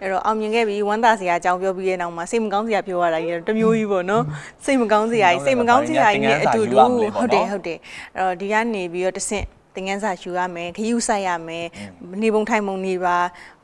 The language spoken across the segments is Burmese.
အဲ့တော့အောင်မြင်ခဲ့ပြီးဝမ်းသာစရာအကြောင်းပြောပြီးတဲ့နောက်မှာစိတ်မကောင်းစရာပြောရတာကြီးတော့တစ်မျိုးကြီးပေါ့နော်စိတ်မကောင်းစရာကြီးစိတ်မကောင်းစရာကြီးနဲ့အတူတူဟုတ်တယ်ဟုတ်တယ်အဲ့တော့ဒီကနေပြီးတော့တဆင့်တင်ငန်းစာယူရမယ်ခရူးဆိုင်ရမယ်နေပုံထိုင်ပုံနေပါ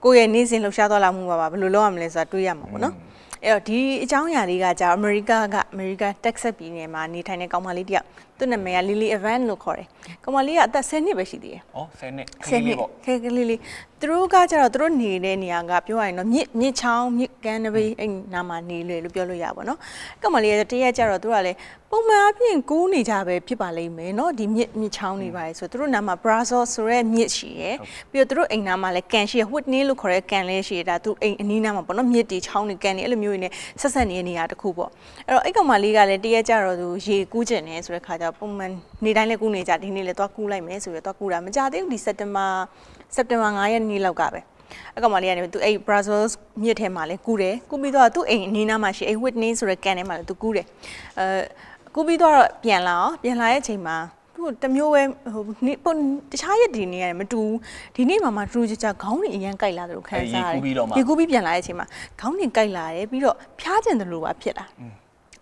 ကိုယ့်ရဲ့နေ့စဉ်လှူရှားသွားလာမှုပါပါဘယ်လိုလုပ်ရမလဲဆိုတာတွေးရမှာပေါ့နော် အဲ့တော့ဒီအကြောင်းအရာလေးကကြာအမေရိကကအမေရိကတက်ဆက်ပြည်နယ်မှာနေထိုင်တဲ့ကောင်မလေးတယောက်သူ့နာမည်က Lily Evans လို့ခေါ်တယ်ကောင်မလေးကအသက်10နှစ်ပဲရှိသေးတယ် ဩ10နှစ်ခ ဆယ် လေး နှစ် လေးပေါ့ ခဲကလေးလေးသူတို့ကကျတော့သူတို့နေတဲ့နေရာကပြောရရင်တော့မြစ်မြစ်ချောင်းမြစ်ကမ်းနဘေးအဲ့နားမှာနေလေလို့ပြောလို့ရပါတော့။ကမလေးကတရက်ကျတော့သူကလည်းပုံမှန်အပြင်ကူးနေကြပဲဖြစ်ပါလိမ့်မယ်เนาะဒီမြစ်မြစ်ချောင်းနေပါလေဆိုသူတို့နားမှာ Brazil ဆိုရဲမြစ်ရှိရယ်ပြီးတော့သူတို့အိမ်နားမှာလည်းကန်ရှိရ Whitney လို့ခေါ်တဲ့ကန်လေးရှိရဒါသူအိမ်အနီးနားမှာပေါ့နော်မြစ်တီချောင်းနေကန်နေအဲ့လိုမျိုး းနေဆက်ဆက်နေတဲ့နေရာတစ်ခုပေါ့အဲ့တော့အဲ့ကောင်မလေးကလည်းတရက်ကျတော့သူရေကူးကျင်နေဆိုတဲ့ခါကျတော့ပုံမှန်နေတိုင်းလည်းကူးနေကြဒီနေ့လည်းသွားကူးလိုက်မယ်ဆိုရယ်သွားကူးတာမကြသေးဘူးဒီစက်တင်ဘာစက်တင်ဘာ9ရက်နေ့လောက်ကပဲအကောင်မလေးကနေသူအဲ့ Brazil မြစ်ထဲမှာလည်းကူးတယ်ကူးပြီးတော့သူ့အိမ်အနီးနားမှာရှိအဲ့ Whitney ဆိုတဲ့ကန်ထဲမှာလည်းသူကူးတယ်အဲကူးပြီးတော့ပြန်လာအောင်ပြန်လာတဲ့အချိန်မှာ သူတမျိုးပဲဟိုနေပုံတခြားရက်ဒီနေ့ရတယ်မတူဘူးဒီနေ့မှမှထူးခြားခြားခေါင်းတွေအရန်ကြိုက်လာတယ်လို့ခံစားရတယ်ရေကူးပြီးပြန်လာတဲ့အချိန်မှာခေါင်းတွေကြိုက်လာတယ်ပြီးတော့ဖျားကျင်တယ်လို့ပါဖြစ်လာ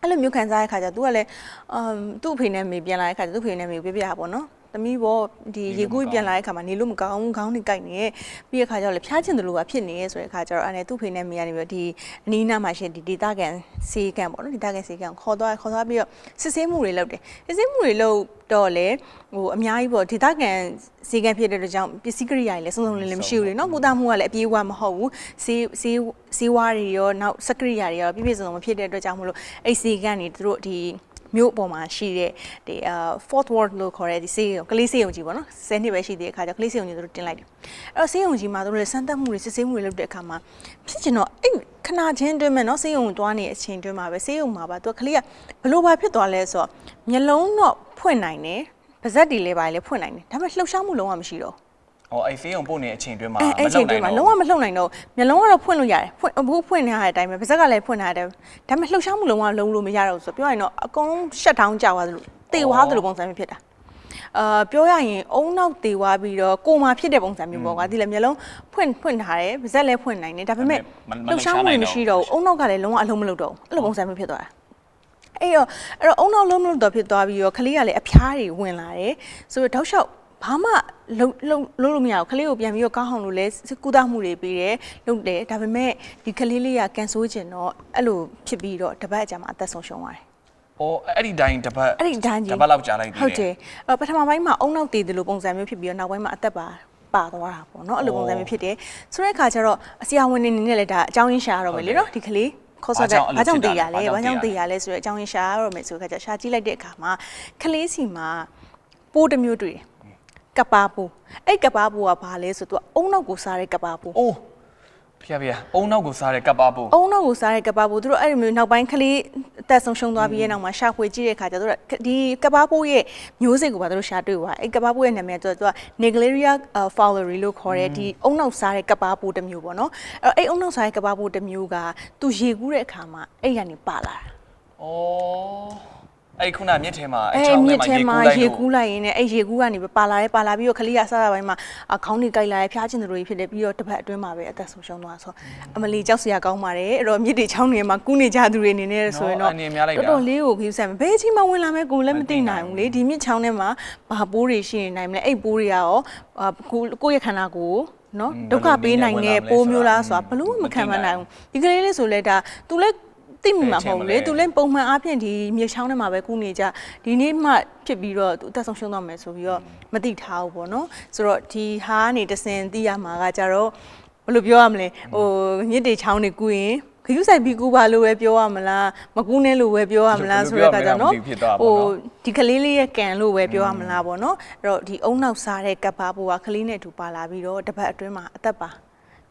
အဲ့လိုမျိုးခံစားရတဲ့ခါကျသူကလည်းအမ်သူ့အဖေနဲ့မေပြန်လာတဲ့ခါကျသူ့အဖေနဲ့မေကိုပြပြပါပေါ့နော် သမီးဘောဒီရေကူးပြန်လာတဲ့ခါမှာနေလို့မကောင်းဘူးခေါင်းတွေကြိုက်နေပြီးတဲ့ခါကျတော့လေဖျားချင်တယ်လို့ပါဖြစ်နေရဲ့ဆိုတဲ့ခါကျတော့အဲ့နဲ့သူ့ဖေနဲ့မေကနေပြီးတော့ဒီအနီးနားမှာရှင်ဒီဒေတာကန်စီကန်ပေါ့နော်ဒေတာကန်စီကန်ခေါ်သွားခေါ်သွားပြီးတော့စစ်ဆေးမှုတွေလုပ်တယ်စစ်ဆေးမှုတွေလုပ်တော့လေဟိုအများကြီးပေါ့ဒေတာကန်စီကန်ဖြစ်တဲ့အတွက်ကြောင့်ပစ္စည်းကိရိယာတွေလည်းစုံစုံလင်လင်မရှိဘူးလေနော်ပူတာမှုကလည်းအပြေးအဝမဟုတ်ဘူးစီစီစီဝါးတွေရောနောက်စကရိယာတွေရောပြည့်ပြည့်စုံစုံမဖြစ်တဲ့အတွက်ကြောင့်မလို့အဲ့စီကန်တွေသူတို့ဒီ မြို့ပေါ်မှာရှိတဲ့ဒီအာ fourth ward လို့ခေါ်တဲ့ဒီဆေးရုံကလေးဆေးရုံကြီးပေါ့နော်10နှစ်ပဲရှိသေးတဲ့အခါကျကလေးဆေးရုံကြီးသူတို့တင်လိုက်တယ်အဲ့တော့ဆေးရုံကြီးမှာသူတို့လည်းစမ်းသပ်မှုတွေစစ်ဆေးမှုတွေလုပ်တဲ့အခါမှာဖြစ်ချင်တော့အဲ့ခဏချင်းတွင်းမဲ့နော်ဆေးရုံတွားနေတဲ့အချိန်တွင်းမှာပဲဆေးရုံမှာပါသူကကလေးကဘလို့ပါဖြစ်သွားလဲဆိုတော့မျက်လုံးတော့ဖွင့်နိုင်တယ်ပါဇက်တွေလည်းပါလေဖွင့်နိုင်တယ်ဒါပေမဲ့လှုပ်ရှားမှုလုံးဝမရှိတော့ဘူး ဩအဲ့ဖေးအောင်ပို့နေတဲ့အချိန်တွင်းမှာအဲအဲ့ချိန်တွင်းမှာလုံးဝမလှုပ်နိုင်တော့မျက်လုံးကတော့ဖွင့်လို့ရတယ်ဖွင့်ဘူးဖွင့်နေရတဲ့အတိုင်းပဲပါဇက်ကလည်းဖွင့်နေရတယ်ဒါပေမဲ့လှုပ်ရှားမှုလုံးဝလုံးလို့မရတော့ဘူးဆိုတော့ပြောရရင်တော့အကုန်ရှက်ထောင်းကြသွားသလိုတေဝါသလိုပုံစံမျိုးဖြစ်တာအာပြောရရင်အုံနောက်တေဝါပြီးတော့ကိုမာဖြစ်တဲ့ပုံစံမျိုးပေါ့ကွာဒီလည်းမျက်လုံးဖွင့်ဖွင့်ထားတယ်ပါဇက်လည်းဖွင့်နိုင်တယ်ဒါပေမဲ့လှုပ်ရှားမှုမရှိတော့ဘူးအုံနောက်ကလည်းလုံးဝအလုံးမလုပ်တော့ဘူးအဲ့လိုပုံစံမျိုးဖြစ်သွားတာအဲ့တော့အဲ့တော့အုံနောက်လုံးမလို့တော့ဖြစ်သွားပြီးတော့ခလေးကလည်းအဖျားတွေဝင်လာတယ်ဆိုတော့တောက်လျှောက် ဘာမှလုံးလုံးလုံးလို့မရဘူးခလေးကိုပြန်ပြီးတော့ကောင်းအောင်လို့လဲကုသမှုတွေပေးတယ်လုပ်တယ်ဒါပေမဲ့ဒီခလေးလေးကကန်ဆိုးကျင်တော့အဲ့လိုဖြစ်ပြီးတော့တပတ်အကြာမှာအသက်ဆုံးရှုံးသွားတယ်ဩအဲ့ဒီတိုင်းတစ်ပတ်အဲ့ဒီဒန်းကြီးတစ်ပတ်လောက်ကြာလိုက်သေးတယ်ဟုတ်တယ်အဲ့ပထမပိုင်းမှာအုံနောက်တည်တယ်လို့ပုံစံမျိုးဖြစ်ပြီးတော့နောက်ပိုင်းမှာအသက်ပါပါသွားတာပေါ့နော်အဲ့လိုပုံစံမျိုးဖြစ်တယ်ဆိုတဲ့အခါကျတော့အစီအဝင်နေနေနဲ့လည်းဒါအကြောင်းရင်းရှာရတော့မယ်လေနော်ဒီကလေးခေါ်ဆော့တဲ့ဘာကြောင့်တည်ရလဲဘာကြောင့်တည်ရလဲဆိုတော့အကြောင်းရင်းရှာရတော့မယ်ဆိုတဲ့အခါကျရှာကြည့်လိုက်တဲ့အခါမှာကလေးစီမှာပိုးတစ်မျိုးတွေ့တယ် ကပ်ပါပိုးအဲ့ကပ်ပါပိုးကဘာလဲဆိုတော့အုံနောက်ကိုစားတဲ့ကပ်ပါပိုးအိုးဖျားဖျားအုံနောက်ကိုစားတဲ့ကပ်ပါပို့အုံနောက်ကိုစားတဲ့ကပ်ပါပိုးသူတို့အဲ့လိုမျိုးနောက်ပိုင်းကလေးအသက်ဆုံးရှုံးသွားပြီးရဲ့နောက်မှာရှာဖွေကြည့်တဲ့အခါကျတော့ဒီကပ်ပါပိုးရဲ့မျိုးစိတ်ကိုပါသူတို့ရှာတွေ့သွားအဲ့ကပ်ပါပိုးရဲ့နာမည်ကသူက Naegleria fowleri လို့ခေါ်တဲ့ဒီအုံနောက်စားတဲ့ကပ်ပါပိုးတစ်မျိုးပေါ့နော်အဲ့အဲ့အုံနောက်စားတဲ့ကပ်ပါပိုးတစ်မျိုးကသူရေကူးတဲ့အခါမှာအဲ့ရနေပါလာတာဩ အဲ့ခုနမြစ်ထဲမှာအဲ့အဲ့ချောင်းမြထဲစ်မှာထဲရေမှာကူးလိုက်ရေလို့ကူးလိုက်ရင်လည်းအဲ့ရေကူးကနေပဲပါလာတယ်ပါလာပြီးတော့ခလေးကစားတာပိုင်းမှာအခေါင်းတွေကြိုက်လာတယ်ဖျားချင်တယ်လို့ဖြစ်တယ်ပြီးတော့တစ်ပတ်အတွင်းမှာပဲအသက်ဆုံးရှုံးသွားဆိုအမလီကြောက်စရာကောင်းပါတယ်အဲ့တော့မြစ်တွေချောင်းတွေမှာကူးနေကြသူတွေအနေနဲ့ဆိုရင်တော့အနေများလိုက်တာတော်တော်လေးကိုခီးဆန်ဘယ်အချိန်မှဝင်လာမဲ့ကိုလည်းမသိနိုင်ဘူးလေဒီမြစ်ချောင်းထဲမှာဘာပိုးတွေရှိနေနိုင်မလဲအဲ့ပိုးတွေကရောအာကိုကိုယ့်ရဲ့ခန္ဓာကိုယ်နော်ဒုက္ခပေးနိုင်တဲ့ပိုးမျိုးလားဆိုတာဘလို့မခံမနိုင်ဘူးဒီကလေးလေးဆိုလဲဒါ तू လဲ သိမိမှာမဟုတ်ဘူးလေ तू လဲပုံမှန်အားဖြင့်ဒီမြေချောင်းထဲမှာပဲကူးနေကြဒီနေ့မှဖြစ်ပြီးတော့ तू အသက်ဆုံးရှုံးသွားမယ်ဆိုပြီးတော့မသိထားဘူးပေါ့နော်ဆိုတော့ဒီဟာကနေတစင်သိရမှာကကြတော့ဘယ်လိုပြောရမလဲဟိုမြစ်တေချောင်းတွေကူးရင်ခရုဆိုင်ပြီးကူးပါလို့ပဲပြောရမလားမကူးနဲ့လို့ပဲပြောရမလားဆိုတဲ့အခါကျတော့နော်ဟိုဒီကလေးလေးရဲ့ကန်လို့ပဲပြောရမလားပေါ့နော်အဲ့တော့ဒီအုံနောက်စားတဲ့ကပ်ပါပိုးကကလေးနဲ့အတူပါလာပြီးတော့တစ်ပတ်အတွင်းမှာအသက်ပါ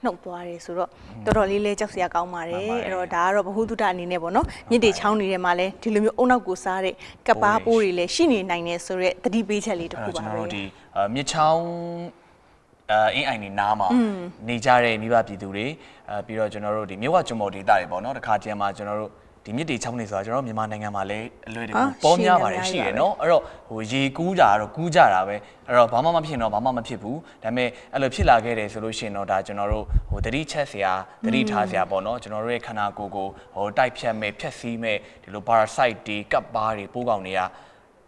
နှုတ်သွားတယ်ဆိုတော့တော်တော်လေးလေးကြောက်စရာကောင်းပါတယ်အဲ့တော့ဒါကတော့ဘ ഹു တုတအနေနဲ့ပေါ့နော်မြစ်တေချောင်းတွေထဲမှာလည်းဒီလိုမျိုးအုံနောက်ကိုစားတဲ့ကပ်ပါပိုးတွေလည်းရှိနေနိုင်တယ်ဆိုတော့တတိပေးချက်လေးတစ်ခုအဲ့ပါတော့ကျွန်ပဲတော်တို့ဒီအာမြစ်ချောင်းအအင်းအိုင်နေနားမှာနေကြတဲ့မိဘပြည်သူတွေအဲပြီးတော့ကျွန်တော်တို့ဒီမြို့ဝကျွန်းပေါ်ဒေသတွေပေါ့နော်တခါကျန်မှာကျွန်တော်တို့ ဒီမြစ်တီချောင်းနေဆိုတာကျွန်တော်တို့မြန်မာနိုင်ငံမှာလည်းအလွယ်တဟာကူပေါ်များပါတယ်ရှိရှိနေရတယ်နော်အဲ့တော့ဟိုရေကူးတာကတော့ကူးကြတာပဲအဲ့တော့ဘာမှမဖြစ်တော့ဘာမှမဖြစ်ဘူးဒါပေမဲ့အဲ့လိုဖြစ်လာခဲ့တယ်ဆိုလို့ရှိရင်တော့ဒါကျွန်တော်တို့ဟိုတတိချက်စရာတတိထားစရာပေါ့နော်ကျွန်တော်တို့ရဲ့ခန္ဓာကိုယ်ကိုဟိုတိုက်ဖြတ်မဲ့ဖြတ်စည်းမဲ့ဒီလို parasite တွေကပ်ပါးတွေပိုးကောင်တွေက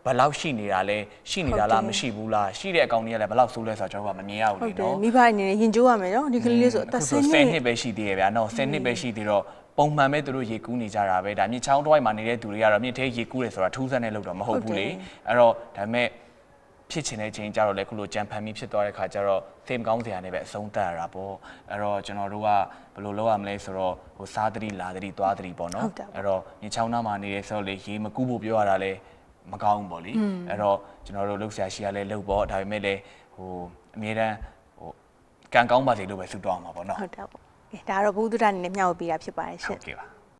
ဘယ်လောက်ရှိနေတာလဲရှိနေတာလားမရှိဘူးလားရှိတဲ့အကောင်တွေကလည်းဘယ်လောက်ဆိုးလဲဆိုတော့ကျွန်တော်တို့ကမမြင်ရဘူးဟုလေတ်တယ်နော်မိဘအနေနဲ့ရင်ကျိုးရမယ်နော်ဒီကလေးလေးဆိုအသက်အခုဆဆိုင်း10နေနှစ်ပဲရှိသေးရဲ့ဗျာနော်10နှစ်ပဲရှိသေးတော့ ပုံမှန်ပဲသူတို့ရေကူးနေကြတာပဲဒါမြစ်ချောင်းတွိုက်မှာနေတဲ့သူတွေကတော့မြစ်ထဲရေကူးတယ်ဆိုတာထူးဆန်းတဲ့လို့တော့မဟုတ်ဘူးလေအဲ့တော့ဒါပေမဲ့ဖြစ်ချင်တဲ့အချိန်ကျတော့လေခုလိုကြံဖန်ပြီးဖြစ်သွားတဲ့ခါကျတော့သိမကောင်းစရာနဲ့ပဲအဆုံးသတ်ရတာပေါ့အဲ့တော့ကျွန်တော်တို့ကဘယ်လိုလုပ်ရမလဲဆိုတော့ဟိုစားသတိလာသတိသွားသတိပေါ့နော်အဲ့တော့မြစ်ချောင်းသားမှာနေတဲ့ဆိုတော့လေရေမကူးဖို့ပြောရတာလေမကောင်းဘူးပေါ့လေအဲ့တော့ကျွန်တော်တို့လှုပ်ရှားရှိရလဲလှုပ်ပေါ့ဒါပေမဲ့လေဟိုအမြဲတမ်းဟိုကံကောင်းပါစေလို့ပဲဆုတောင်းမှာပေါ့နော်ဟုတ်တယ်ပေါ့ကဲ ဒါကတော့ဘုဒ္ဓအနေနဲ့မျှဝေပေးတာဖြစ်ပါတယ်ရှဟုင်တ်ကဲ့ပါ